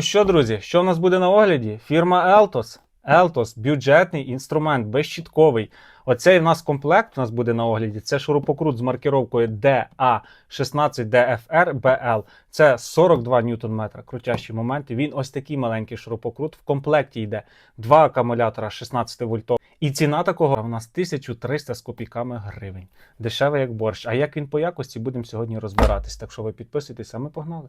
Що, друзі, що в нас буде на огляді? Фірма Eltos. Eltos – бюджетний інструмент, безщітковий. Оцей в нас комплект у нас буде на огляді. Це шурупокрут з маркировкою DA16DFR-BL. Це 42 Нм крутящі моменти. Він ось такий маленький шурупокрут. В комплекті йде два акумулятора 16 вольтов. І ціна такого у нас 1300 з копійками гривень. Дешеве як борщ. А як він по якості, будемо сьогодні розбиратись. Так що ви підписуйтесь, а ми погнали.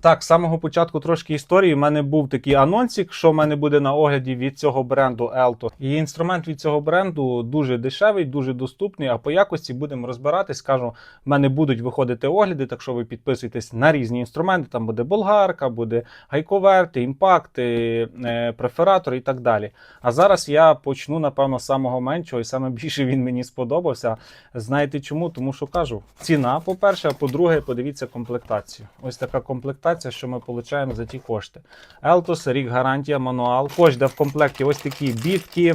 Так, з самого початку трошки історії. У мене був такий анонсик, що в мене буде на огляді від цього бренду Elto. І інструмент від цього бренду дуже дешевий, дуже доступний. А по якості будемо розбиратись. Скажу, в мене будуть виходити огляди, так що ви підписуйтесь на різні інструменти. Там буде болгарка, буде гайковерти, імпакти, е, префератор і так далі. А зараз я почну, напевно, з самого меншого, і саме більше він мені сподобався. Знаєте чому? Тому що кажу, ціна, по-перше, а по-друге, подивіться комплектацію. Ось така комплектація, що ми отримуємо за ті кошти. Eltos, рік гарантія, мануал. Також в комплекті ось такі бітки,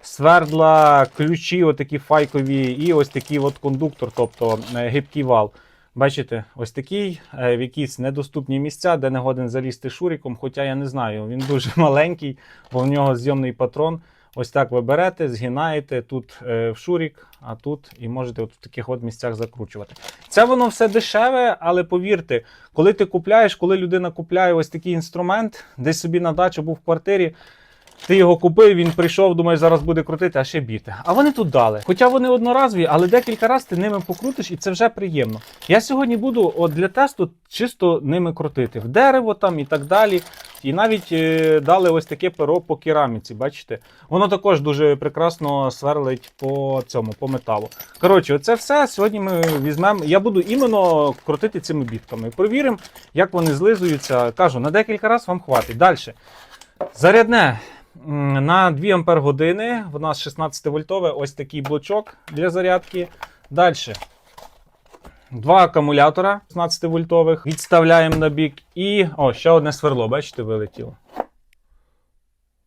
свердла, ключі, отакі файкові, і ось такий от кондуктор, тобто е, гибкий вал. Бачите, ось такий е, в якісь недоступні місця, де не годен залізти шуріком. Хоча я не знаю, він дуже маленький, бо в нього зйомний патрон. Ось так ви берете, згинаєте тут е, в шурік, а тут і можете от в таких от місцях закручувати. Це воно все дешеве, але повірте, коли ти купляєш, коли людина купляє ось такий інструмент, десь собі на дачу був в квартирі. Ти його купив, він прийшов, думаєш, зараз буде крутити, а ще біти. А вони тут дали. Хоча вони одноразові, але декілька разів ти ними покрутиш, і це вже приємно. Я сьогодні буду от для тесту чисто ними крутити в дерево там і так далі. І навіть е, дали ось таке перо по кераміці. Бачите, воно також дуже прекрасно сверлить по цьому, по металу. Коротше, оце все. Сьогодні ми візьмемо. Я буду іменно крутити цими бітками. Провіримо, як вони злизуються. Кажу, на декілька разів вам хватить. Далі. Зарядне. На 2 Ампер години. У нас 16 вольтове ось такий блочок для зарядки. Далі. Два акумулятора 16 вольтових. Відставляємо на бік. І. О, ще одне сверло, бачите, вилетіло.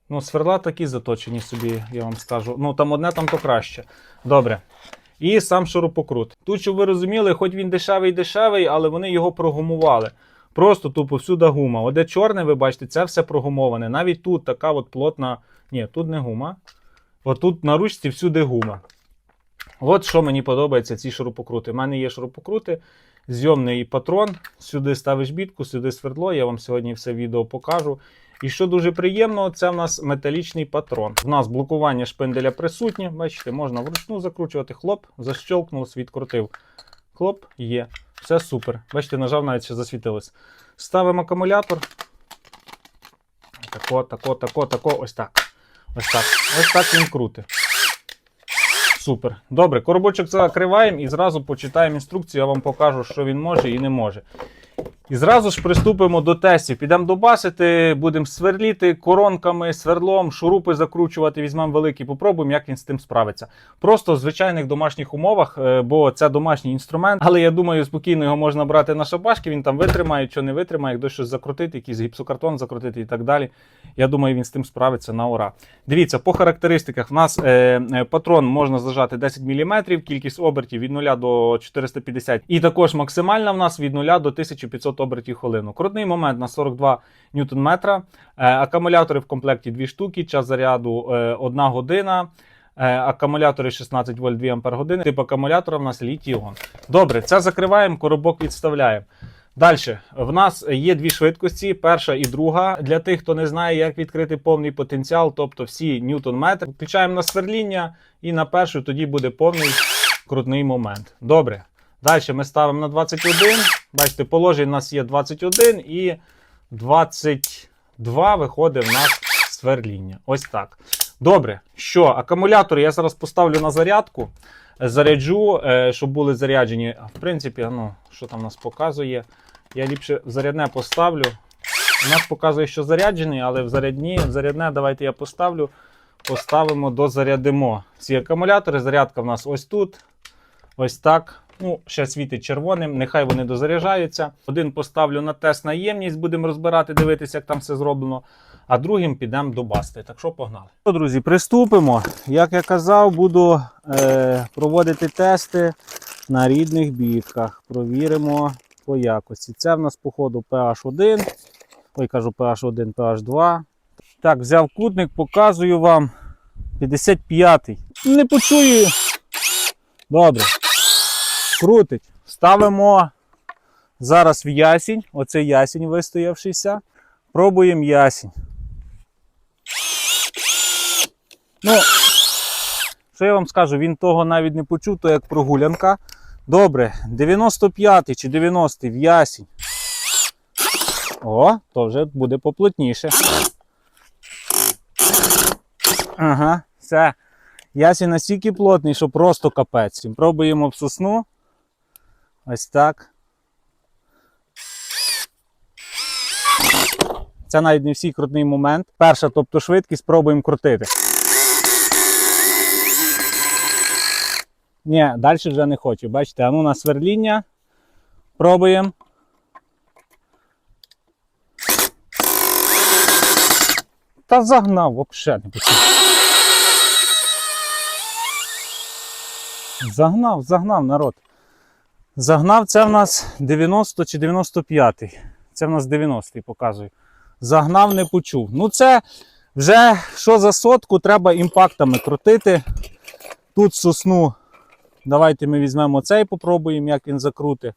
Ну, сверла такі заточені собі, я вам скажу. Ну, там одне, там то краще. Добре. І сам шурупокрут. Тут, щоб ви розуміли, хоч він дешевий дешевий, але вони його прогумували. Просто тупо всюди гума. Оде чорне, ви бачите, це все прогумоване. Навіть тут така от плотна. Ні, тут не гума. Отут на ручці всюди гума. От що мені подобається ці шурупокрути. У мене є шурупокрути, зйомний патрон. Сюди ставиш бітку, сюди свердло. Я вам сьогодні все відео покажу. І що дуже приємно, це в нас металічний патрон. У нас блокування шпинделя присутнє. Бачите, можна вручну закручувати. Хлоп, защелкнув, відкрутив. Хлоп, є. Все супер. Бачите, нажав, навіть ще засвітилось. Ставимо акумулятор. Тако, тако, тако, тако. Ось так. Ось так. Ось так він крутить. Супер. Добре, коробочок закриваємо і зразу почитаємо інструкцію, я вам покажу, що він може і не може. І зразу ж приступимо до тестів. Підемо добасити, будемо сверліти коронками, свердлом, шурупи закручувати, візьмемо великий, попробуємо, як він з тим справиться. Просто в звичайних домашніх умовах, е, бо це домашній інструмент. Але я думаю, спокійно його можна брати на шабашки, він там витримає, що не витримає, як щось закрутити, якийсь гіпсокартон закрутити і так далі. Я думаю, він з тим справиться на ура. Дивіться, по характеристиках в нас е, е, патрон можна зажати 10 мм, кількість обертів від 0 до 450. І також максимальна в нас від 0 до 1500 обертів хвилину. Крутний момент на 42 ньютон-метра. Е, акумулятори в комплекті 2 штуки, час заряду 1 година. Е, Акумулятори 16 вольт 2 ампер години. Тип акумулятора в нас літій-іон. Добре, це закриваємо, коробок відставляємо. Далі, в нас є дві швидкості: перша і друга. Для тих, хто не знає, як відкрити повний потенціал, тобто всі ньютон-метри. Включаємо на сверління і на першу тоді буде повний крутний момент. Добре. Далі ми ставимо на 21. Бачите, положень у нас є 21 і 22 виходить в нас сверління. Ось так. Добре, що акумулятор я зараз поставлю на зарядку. Заряджу, е, щоб були заряджені. В принципі, ну, що там нас показує. Я ліпше зарядне поставлю. У нас показує, що заряджений, але в зарядні, в зарядне давайте я поставлю. Поставимо, дозарядимо ці акумулятори. Зарядка в нас ось тут. Ось так. Ну, ще світить червоним, нехай вони дозаряджаються. Один поставлю на тест на ємність, будемо розбирати, дивитися, як там все зроблено. А другим підемо до басти. Так що погнали. Ну, Друзі, приступимо. Як я казав, буду е, проводити тести на рідних бітках. Провіримо по якості. Це в нас, походу, PH1. Ой, кажу PH1, PH2. Так, взяв кутник, показую вам. 55-й. Не почую. Добре. Крутить. Ставимо зараз в ясінь. Оце ясінь вистоявшийся. Пробуємо ясінь. Ну, що я вам скажу, він того навіть не почув, то як прогулянка. Добре, 95 чи 90 в ясінь. О, то вже буде поплотніше. Ага, все. Ясінь настільки плотний, що просто капець. Пробуємо в сосну. Ось так. Це навіть не всій крутний момент. Перша, тобто швидкість, пробуємо крутити. Ні, далі вже не хочу. Бачите, а ну на сверління. Пробуємо. Та загнав, взагалі не почув. Загнав, загнав народ. Загнав, це в нас 90 чи 95. Це в нас 90 показую. Загнав, не почув. Ну, це вже що за сотку, треба імпактами крутити. Тут сосну. Давайте ми візьмемо цей, попробуємо, як він закрути.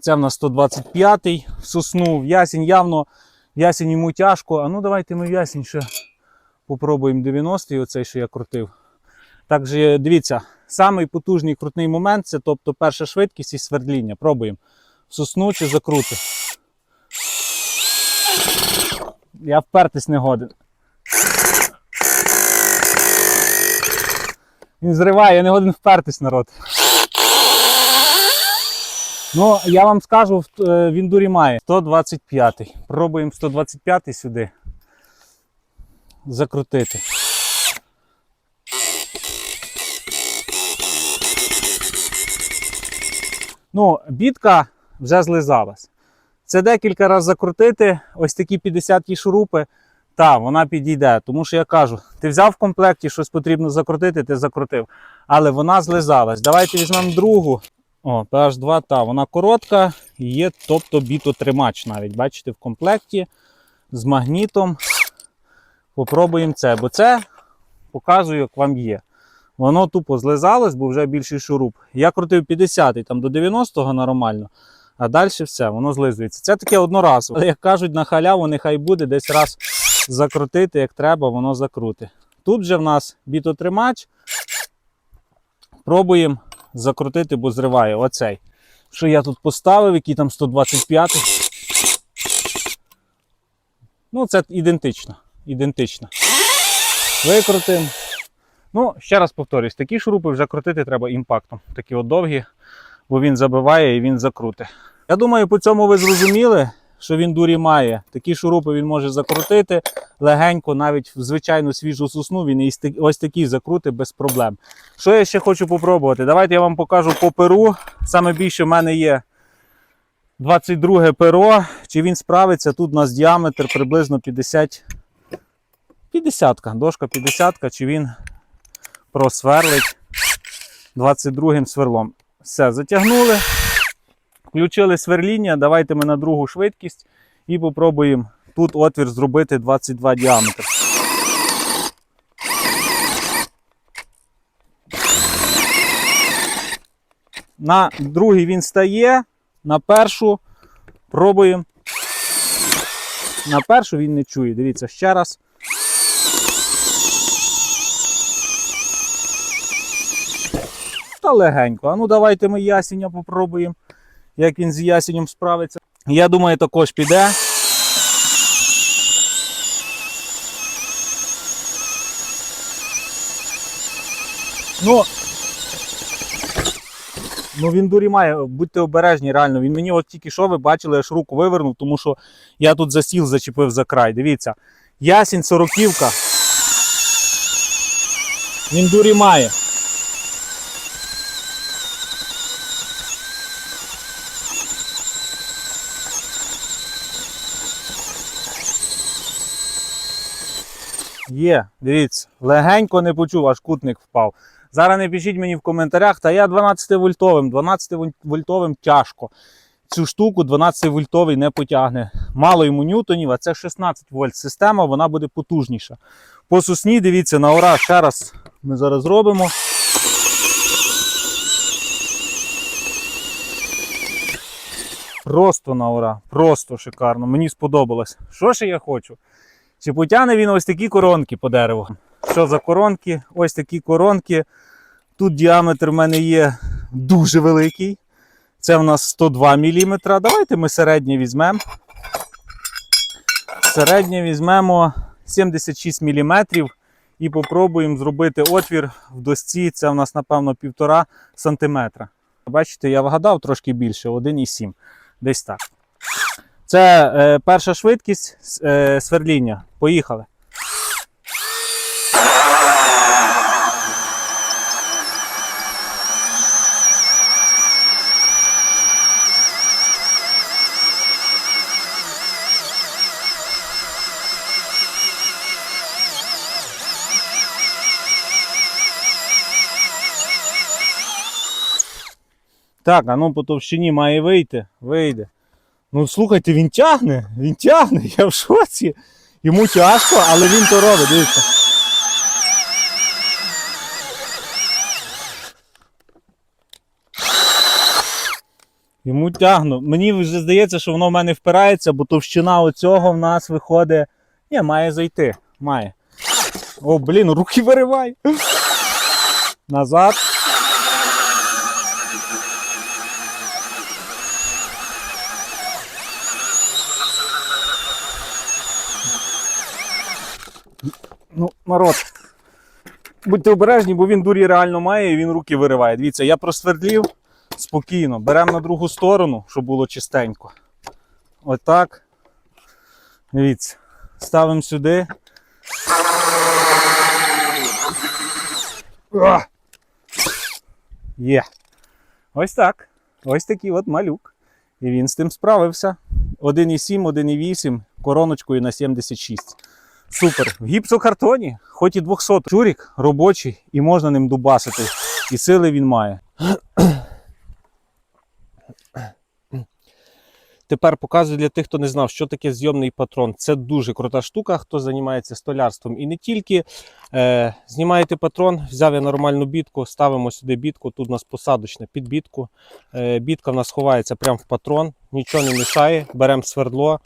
Це в нас 125-й сосну. В ясінь явно, в ясінь йому тяжко. А ну давайте ми в ясінь ще попробуємо 90-й, оцей, що я крутив. Так же, дивіться, самий потужний крутний момент це тобто перша швидкість і свердління. Пробуємо. Сосну чи закрути. Я впертись не годен. Він зриває, я не годен впертись, народ. Ну, я вам скажу, е, він дурі має. 125. Пробуємо 125 сюди. Закрутити. Ну, бітка вже злизалась. Це декілька разів закрутити, ось такі 50-ті шурупи, та, вона підійде. Тому що я кажу, ти взяв в комплекті, щось потрібно закрутити, ти закрутив. Але вона злизалась. Давайте візьмемо другу. О, PH2, та, вона коротка, є, тобто бітотримач навіть. Бачите, в комплекті з магнітом. Попробуємо це, бо це показую, як вам є. Воно тупо злизалось, бо вже більший шуруп. Я крутив 50 там до 90-го нормально, а далі все, воно злизується. Це таке одноразове. Але як кажуть, на халяву нехай буде десь раз закрутити, як треба, воно закрути. Тут же в нас бітотримач. Пробуємо закрутити, бо зриває оцей. Що я тут поставив, який там 125. Ну, це ідентично. Ідентично. Викрутимо. Ну, ще раз повторюсь, такі шурупи вже крутити треба імпактом. Такі от довгі, бо він забиває і він закрути. Я думаю, по цьому ви зрозуміли, що він дурі має. Такі шурупи він може закрутити легенько, навіть в звичайну свіжу сосну, він ось такі закрути без проблем. Що я ще хочу попробувати? Давайте я вам покажу по перу. Саме більше в мене є 22 перо. Чи він справиться? Тут у нас діаметр приблизно 50. 50, дошка 50, чи він просверлить 22 сверлом. Все, затягнули. Включили сверління. Давайте ми на другу швидкість і попробуємо тут отвір зробити 22 діаметр. На другий він стає, на першу пробуємо. На першу він не чує. Дивіться ще раз. Та легенько. А ну давайте ми ясеня попробуємо, як він з ясенем справиться. Я думаю, також піде. Ну, ну він дурі має, будьте обережні, реально. Він мені от тільки що ви бачили, аж руку вивернув, тому що я тут за стіл зачепив за край. Дивіться. Ясінь сороківка. Він дурі Є, дивіться, легенько не почув, аж кутник впав. Зараз не пишіть мені в коментарях, та я 12 вольтовим, 12 вольтовим тяжко. Цю штуку 12 вольтовий не потягне. Мало йому ньютонів, а це 16 вольт система, вона буде потужніша. По сосні, дивіться, на ура, ще раз ми зараз зробимо. Просто на ура, просто шикарно. Мені сподобалось. Що ще я хочу? Чи потягне він ось такі коронки по дереву? Що за коронки? Ось такі коронки. Тут діаметр в мене є дуже великий. Це в нас 102 мм. Давайте ми середнє візьмемо. Середнє візьмемо 76 мм і попробуємо зробити отвір в досці. Це в нас, напевно, 1,5 см. Бачите, я вгадав трошки більше, 1,7 Десь так. Це е, перша швидкість е, сверління. Поїхали. Так, а ну по товщині має вийти. Вийде. Ну слухайте, він тягне, він тягне, я в шоці. Йому тяжко, але він то робить, дивіться. Йому тягну. Мені вже здається, що воно в мене впирається, бо товщина оцього в нас виходить. Ні, має зайти. Має. О, блін, руки виривай. Назад. Ну, народ. Будьте обережні, бо він дурі реально має і він руки вириває. Дивіться, я просвердлів спокійно. Беремо на другу сторону, щоб було чистенько. Отак. Дивіться. Ставимо сюди. О! Є. Ось так. Ось такий от малюк. І він з тим справився. 1,7, 1,8, короночкою на 76. Супер. В гіпсокартоні, хоч і 200 чурік робочий, і можна ним дубасити. І сили він має. Тепер показую для тих, хто не знав, що таке зйомний патрон. Це дуже крута штука, хто займається столярством. І не тільки е, знімаєте патрон, взяв я нормальну бітку, ставимо сюди бітку. Тут у нас посадочна під бітку. Е, бітка в нас ховається прямо в патрон, нічого не мішає. Беремо свердло.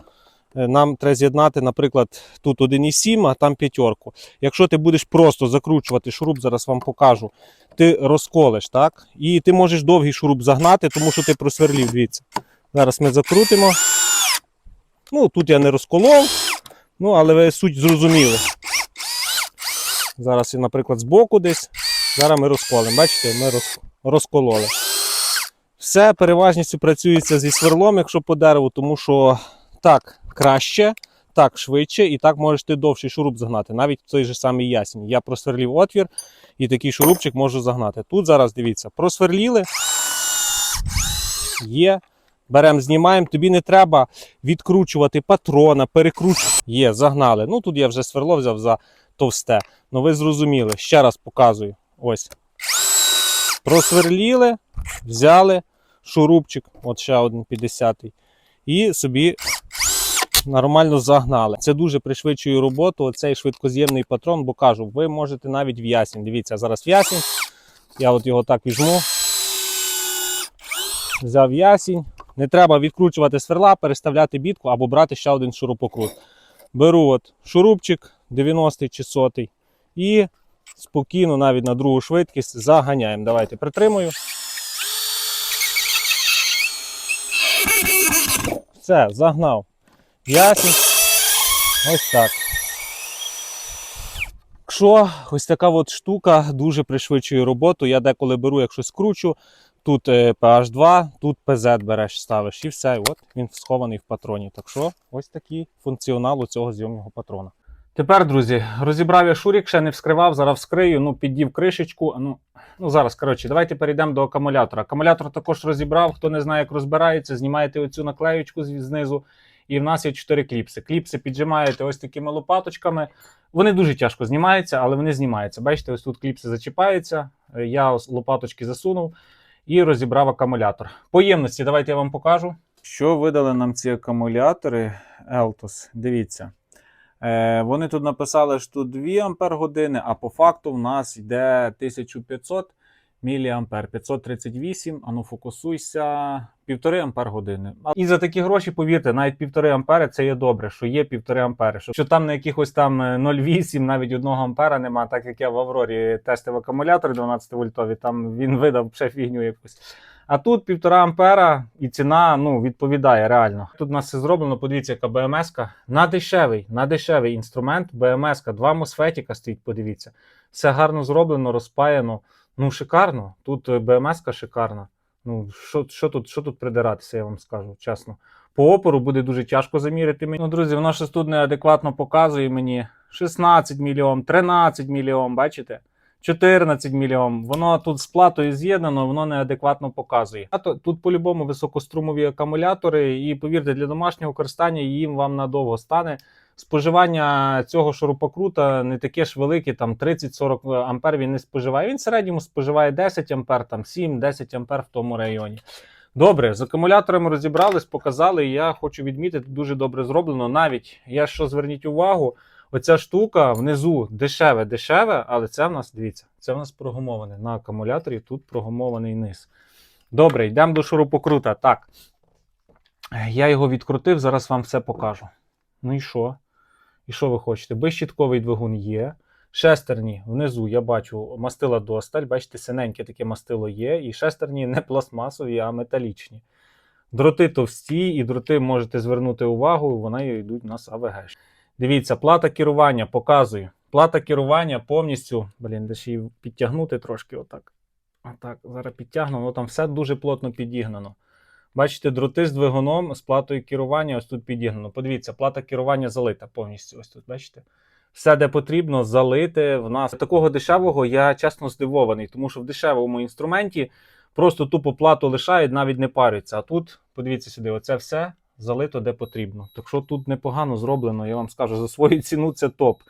Е, Нам треба з'єднати, наприклад, тут 1,7, а там п'ятерку. Якщо ти будеш просто закручувати шуруп, зараз вам покажу, ти розколеш, так? І ти можеш довгий шуруп загнати, тому що ти просверлів. Дивіться. Зараз ми закрутимо. Ну, тут я не розколов, ну, але ви суть зрозуміли. Зараз, наприклад, збоку десь. Зараз ми розколимо. Бачите, ми розкололи. Все переважністю працюється зі сверлом, якщо по дереву, тому що так краще, так швидше, і так можеш ти довший шуруп загнати. Навіть в той же самий ясінь. Я просверлів отвір і такий шурупчик можу загнати. Тут зараз дивіться, просверліли. Є. Беремо, знімаємо. Тобі не треба відкручувати патрона, перекручувати. Є, загнали. Ну тут я вже сверло взяв за товсте. Ну ви зрозуміли. Ще раз показую. Ось. Просверліли, взяли шурупчик, от ще один 50-й, і собі нормально загнали. Це дуже пришвидшує роботу. Оцей швидкоз'ємний патрон, бо кажу, ви можете навіть в. Дивіться, зараз ясінь. Я от його так візьму. Взяв ясінь. Не треба відкручувати сверла, переставляти бітку або брати ще один шурупокрут. Беру от шурупчик 90 чи 100 і спокійно, навіть на другу швидкість, заганяємо. Давайте притримую. Все, загнав. Ясінь. Ось так. Якщо ось така от штука дуже пришвидшує роботу, я деколи беру, якщо скручу, тут е, PH2, тут PZ береш, ставиш і все. От він схований в патроні. Так що ось такий функціонал у цього зйомного патрона. Тепер, друзі, розібрав я шурік, ще не вскривав, зараз вскрию, ну, піддів кришечку. Ну, ну зараз, коротше, давайте перейдемо до акумулятора. Акумулятор також розібрав. Хто не знає, як розбирається, знімаєте оцю наклеючку знизу і в нас є 4 кліпси. Кліпси піджимаєте ось такими лопаточками. Вони дуже тяжко знімаються, але вони знімаються. Бачите, ось тут кліпси зачіпаються. Е, Я лопаточки засунув і розібрав акумулятор. По ємності, давайте я вам покажу. Що видали нам ці акумулятори Eltos? Дивіться. Е, вони тут написали, що 2 Ампер години, а по факту в нас йде 1500 міліампер, 538, а ну фокусуйся, 1,5 ампер години. І за такі гроші, повірте, навіть 1,5 ампери це є добре, що є 1,5 ампери. Що, що там на якихось там е, 0,8, навіть 1 ампера нема, так як я в Аврорі тестив акумулятор 12 вольтові, там він видав ще фігню якусь. А тут 1,5 ампера і ціна ну, відповідає реально. Тут у нас все зроблено, подивіться, яка БМС-ка. На дешевий, на дешевий інструмент, БМС-ка, два мосфетіка стоїть, подивіться. Все гарно зроблено, розпаяно. Ну, шикарно. Тут е, БМС-ка шикарна. Ну, що, що, тут, що тут придиратися, я вам скажу, чесно. По опору буде дуже тяжко замірити мені. Ну, друзі, воно щось тут неадекватно показує мені 16 мільйон, 13 мільйон, бачите? 14 мільйон. Воно тут з платою з'єднано, воно неадекватно показує. А то тут по-любому високострумові акумулятори, і повірте, для домашнього користання їм вам надовго стане. Споживання цього шурупокрута не таке ж велике, там 30-40 ампер він не споживає. Він в середньому споживає 10 ампер, там 7-10 ампер в тому районі. Добре, з акумуляторами розібрались, показали. і Я хочу відмітити, дуже добре зроблено. Навіть я що зверніть увагу, оця штука внизу дешеве, дешеве, але це в нас, дивіться, це в нас прогумоване. На акумуляторі тут прогумований низ. Добре, йдемо до шурупокрута. Так. Я його відкрутив, зараз вам все покажу. Ну і що? І що ви хочете? Безщітковий двигун є. Шестерні внизу я бачу мастила досталь. Бачите, синеньке таке мастило є. І шестерні не пластмасові, а металічні. Дроти товсті, і дроти можете звернути увагу, вони йдуть у нас АВГ. Дивіться, плата керування показую. Плата керування повністю. Блін, де ще її підтягнути трошки. Отак. Отак, зараз підтягну, ну там все дуже плотно підігнано. Бачите, дроти з двигуном, з платою керування ось тут підігнано. Подивіться, плата керування залита повністю. Ось тут, бачите? Все, де потрібно, залити в нас. Такого дешевого я чесно здивований, тому що в дешевому інструменті просто тупо плату лишають, навіть не парються. А тут, подивіться сюди, оце все залито де потрібно. Так що тут непогано зроблено, я вам скажу, за свою ціну це топ.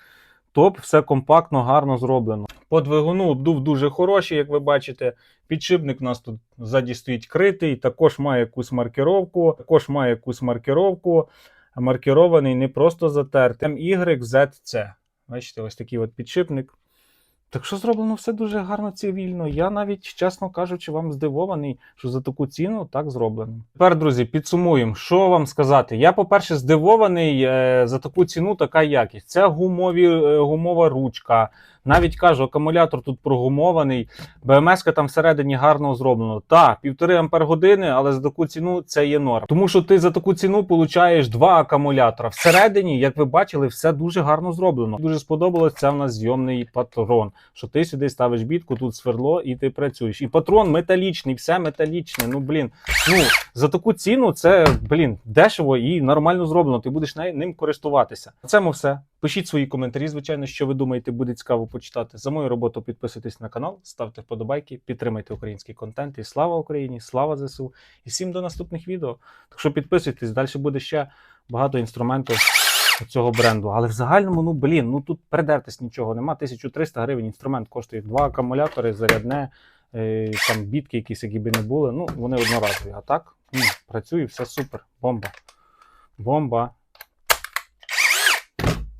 Топ, все компактно, гарно зроблено. По двигуну обдув дуже хороший, як ви бачите. Підшипник у нас тут ззаді стоїть критий, також має якусь маркировку, також має якусь маркировку. Маркерований не просто затертий. MYZC. Бачите, ось такий от підшипник. Так що зроблено все дуже гарно цивільно. Я навіть, чесно кажучи, вам здивований, що за таку ціну так зроблено. Тепер, друзі, підсумуємо, що вам сказати. Я, по-перше, здивований е, за таку ціну, така якість. Це гумові, е, гумова ручка. Навіть кажу, акумулятор тут прогумований, БМС там всередині гарно зроблено. Так, півтори ампер години, але за таку ціну це є норм. Тому що ти за таку ціну получаєш два акумулятора. Всередині, як ви бачили, все дуже гарно зроблено. Дуже сподобалось це в нас зйомний патрон. Що ти сюди ставиш бітку, тут сверло, і ти працюєш. І патрон металічний, все металічне. Ну блін, ну за таку ціну це блін дешево і нормально зроблено. Ти будеш ним користуватися. На цьому все. Пишіть свої коментарі, звичайно, що ви думаєте, буде цікаво почитати. За мою роботу підписуйтесь на канал, ставте вподобайки, підтримайте український контент. І слава Україні, слава ЗСУ. І всім до наступних відео. Так що підписуйтесь, далі буде ще багато інструменту цього бренду. Але в загальному, ну блін, ну тут передертись нічого нема. 1300 гривень інструмент коштує два акумулятори, зарядне, е, там бітки якісь, які би не були. Ну, вони одноразові. А так, ні, працює, все супер. Бомба. Бомба.